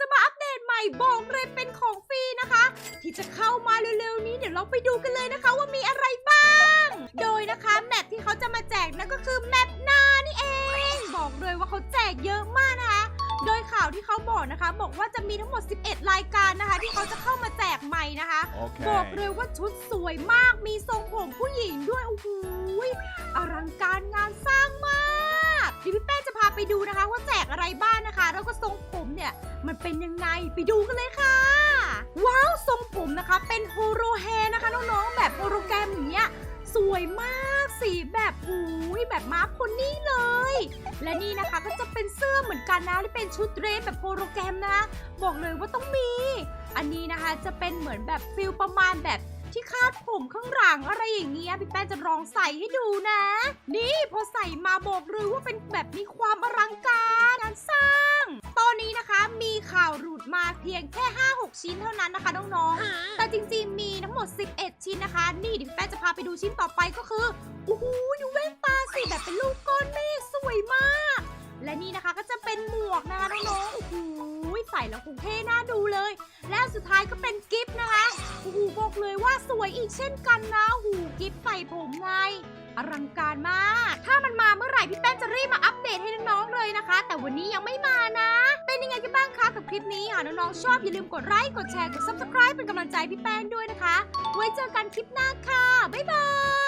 จะมาอัปเดตใหม่บอกเลยเป็นของฟรีนะคะ ที่จะเข้ามาเร็วๆนี้เดี๋ยวเราไปดูกันเลยนะคะว่ามีอะไรบ้าง โดยนะคะแมปที่เขาจะมาแจกนั่นก็คือแมปหน้านี่เอง บอกเลยว่าเขาแจกเยอะมากนะคะโดยข่าวที่เขาบอกนะคะ บอกว่าจะมีทั้งหมด 11 รายการนะคะ ที่เขาจะเข้ามาแจกใหม่นะคะบอกเลยว่าชุดสวยมากมีทรงผมผู้หญิงด้วยโอ้โหยอลังการงานสร้างมากเดี๋ยวพี่แป้งจะพาไปดูนะคะ ว่าแจกอะไรบ้างนะคะ แล้วก็ทรงผม เนี่ย มันเป็นยังไงไปดูกันเลยค่ะ ว้าวทรงผมนะคะเป็นโฮโรแฮนะคะ น้องๆ แบบโฮโรแกรมอย่างเงี้ยสวยมากสีแบบหูยแบบม้าพนนี่เลย และนี่นะคะก็จะเป็นเสื้อเหมือนกันนะที่เป็นชุดเดรสแบบโฮโรแกรมนะบอกเลยว่าต้องมี อันนี้นะคะจะเป็นเหมือนแบบฟิลประมาณแบบที่คาดผมข้างหลังอะไรอย่างเงี้ยพี่แป้งจะลองใส่ให้ดูนะ นี่พอใส่มาบอกเลยว่าเป็นแบบมีความอลังการงานสร้าง มาเพียงแค่ 5-6 ชิ้นเท่านั้นนะคะน้องๆ แต่จริงๆ มีทั้งหมด 11 ชิ้นนะคะ นี่เดี๋ยวพี่แป้งจะพาไปดูชิ้นต่อไปก็คือโอ้โหดูแว่นตาสิแบบเป็นลูกก้อนเมฆสวยมาก และนี่นะคะก็จะเป็นหมวกนะคะน้องๆ โอ้โหใส่แล้วคงเท่น่าดูเลย และสุดท้ายก็เป็นกิฟต์นะคะ โอ้โหบอกเลยว่าสวยอีกเช่นกันนะโอ้โหกิฟต์ใส่ผมไงอลังการมาก ถ้ามันมาเมื่อไหร่พี่แป้งจะรี ยังไงกันบ้างคะกับคลิปนี้หากน้องๆชอบอย่าลืมกดไลค์กดแชร์กด subscribe เป็นกำลังใจพี่แป้งด้วยนะคะ ไว้เจอกันคลิปหน้าค่ะ บ๊ายบาย